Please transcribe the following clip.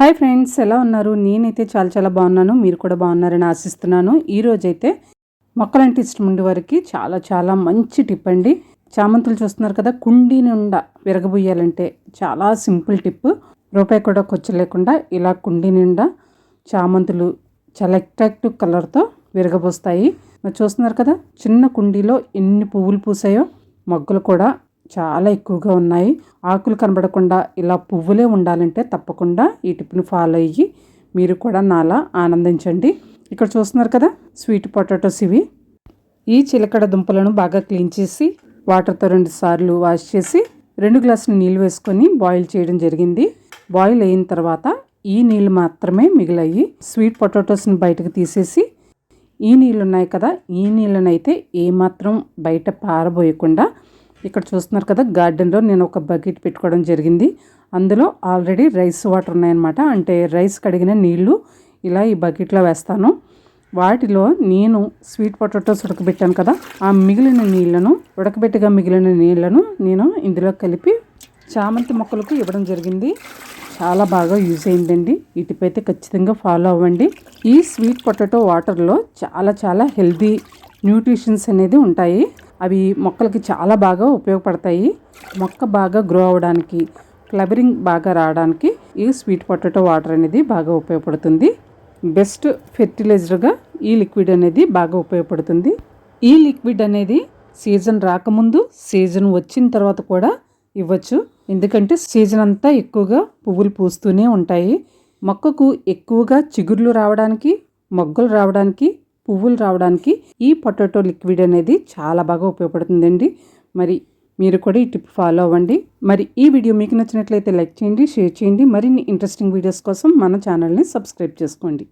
Hi friends ఎలా ఉన్నారు? నేనైతే చాలా చాలా బాగున్నాను. మీరు కూడా బాగున్నారని ఆశిస్తున్నాను. ఈ రోజైతే మొక్కలంటే ఇష్టం ఉండే వారికి చాలా చాలా మంచి టిప్ అండి. చామంతులు చూస్తున్నారు కదా కుండీ నిండా విరగబోయాలంటే చాలా సింపుల్ టిప్. రూపాయి కూడా ఖర్చు లేకుండా ఇలా కుండీ నిండా చామంతులు చాలా అట్రాక్టివ్ కలర్తో విరగబోస్తాయి. మరి చూస్తున్నారు కదా చిన్న కుండీలో ఎన్ని పువ్వులు పూసాయో మొగ్గలు కూడా చాలా ఎక్కువగా ఉన్నాయి. ఆకులు కనబడకుండా ఇలా పువ్వులే ఉండాలంటే తప్పకుండా ఈ టిప్ని ఫాలో అయ్యి మీరు కూడా నాలా ఆనందించండి. ఇక్కడ చూస్తున్నారు కదా స్వీట్ పొటాటోస్ ఇవి. ఈ చిలకడ దుంపలను బాగా క్లీన్ చేసి వాటర్తో రెండు సార్లు వాష్ చేసి రెండు గ్లాసులు నీళ్ళు వేసుకొని బాయిల్ చేయడం జరిగింది. బాయిల్ అయిన తర్వాత ఈ నీళ్ళు మాత్రమే మిగిలాయి స్వీట్ పొటాటోస్ని బయటకు తీసేసి ఈ నీళ్ళు ఉన్నాయి కదా ఈ నీళ్ళనైతే ఏమాత్రం బయట పారబోయకుండా ఇక్కడ చూస్తున్నారు కదా గార్డెన్లో నేను ఒక బకెట్ పెట్టుకోవడం జరిగింది. అందులో ఆల్రెడీ రైస్ వాటర్ ఉన్నాయన్నమాట. అంటే రైస్ కడిగిన నీళ్ళు ఇలా ఈ బకెట్లో వేస్తాను. వాటిలో నేను స్వీట్ పొటాటోస్ ఉడకబెట్టాను కదా ఆ మిగిలిన నీళ్ళను ఉడకబెట్టగా మిగిలిన నీళ్ళను నేను ఇందులో కలిపి చామంతి మొక్కలకు ఇవ్వడం జరిగింది. చాలా బాగా యూజ్ అయిందండి. ఇటుపైతే అయితే ఖచ్చితంగా ఫాలో అవ్వండి. ఈ స్వీట్ పొటాటో వాటర్లో చాలా చాలా హెల్దీ న్యూట్రిషన్స్ అనేది ఉంటాయి. అవి మొక్కలకి చాలా బాగా ఉపయోగపడతాయి. మొక్క బాగా గ్రో అవడానికి ఫ్లవరింగ్ బాగా రావడానికి ఈ స్వీట్ పొటాటో వాటర్ అనేది బాగా ఉపయోగపడుతుంది. బెస్ట్ ఫెర్టిలైజర్గా ఈ లిక్విడ్ అనేది బాగా ఉపయోగపడుతుంది. ఈ లిక్విడ్ అనేది సీజన్ రాకముందు సీజన్ వచ్చిన తర్వాత కూడా ఇవ్వచ్చు. ఎందుకంటే సీజన్ అంతా ఎక్కువగా పువ్వులు పూస్తూనే ఉంటాయి. మొక్కకు ఎక్కువగా చిగుర్లు రావడానికి మొగ్గలు రావడానికి పువ్వులు రావడానికి ఈ పొటాటో లిక్విడ్ అనేది చాలా బాగా ఉపయోగపడుతుందండి. మరి మీరు కూడా ఈ టిప్ ఫాలో అవ్వండి. మరి ఈ వీడియో మీకు నచ్చినట్లయితే లైక్ చేయండి షేర్ చేయండి. మరిన్ని ఇంట్రెస్టింగ్ వీడియోస్ కోసం మన ఛానల్ని సబ్స్క్రైబ్ చేసుకోండి.